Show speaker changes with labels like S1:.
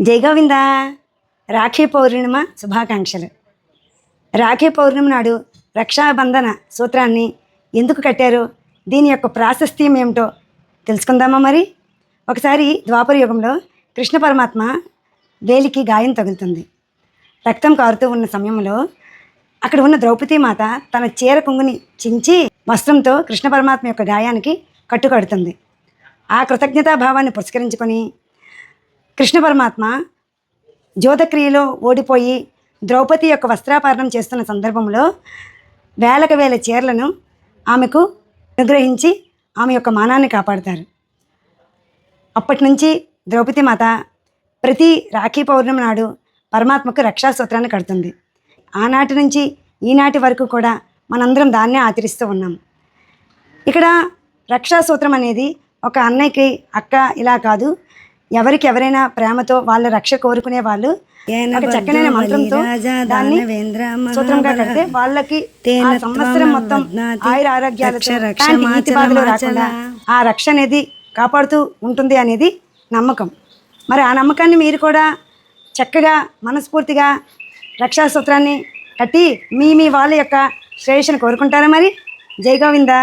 S1: జై గోవిందా. రాఖీ పౌర్ణిమ శుభాకాంక్షలు. రాఖీ పౌర్ణిమ నాడు రక్షాబంధన సూత్రాన్ని ఎందుకు కట్టారు? దీని యొక్క ప్రాశస్త్యం ఏమిటో తెలుసుకుందామా మరి? ఒకసారి ద్వాపర యుగంలో కృష్ణ పరమాత్మ వేలికి గాయం తగులుతుంది. రక్తం కారుతూ ఉన్న సమయంలో అక్కడ ఉన్న ద్రౌపదీ మాత తన చీర కొంగుని చించి వస్త్రంతో కృష్ణ పరమాత్మ యొక్క గాయానికి కట్టుకడుతుంది. ఆ కృతజ్ఞతాభావాన్ని పురస్కరించుకొని కృష్ణ పరమాత్మ జ్యోతక్రియలో ఓడిపోయి ద్రౌపది యొక్క వస్త్రాపహరణం చేస్తున్న సందర్భంలో వేలకు వేల చీరలను ఆమెకు అనుగ్రహించి ఆమె యొక్క మానాన్ని కాపాడతారు. అప్పటి నుంచి ద్రౌపది మాత ప్రతి రాఖీ పౌర్ణమి నాడు పరమాత్మకు రక్షాసూత్రాన్ని కడుతుంది. ఆనాటి నుంచి ఈనాటి వరకు కూడా మనందరం దాన్నే ఆచరిస్తూ ఉన్నాం. ఇక్కడ రక్షాసూత్రం అనేది ఒక అన్నయ్యకి అక్క ఇలా కాదు ఎవరికి ఎవరైనా ప్రేమతో వాళ్ళ రక్ష కోరుకునే వాళ్ళు. చక్కనైన మంత్రంతో దాన్ని సూత్రంగా కడితే వాళ్ళకి సంవత్సరం మొత్తం ఆయుర రాకుండా ఆ రక్ష అనేది కాపాడుతూ ఉంటుంది అనేది నమ్మకం. మరి ఆ నమ్మకాన్ని మీరు కూడా చక్కగా మనస్ఫూర్తిగా రక్షా సూత్రాన్ని కట్టి మీ మీ వాళ్ళ యొక్క శ్రేయస్సును కోరుకుంటారా మరి? జై గోవిందా.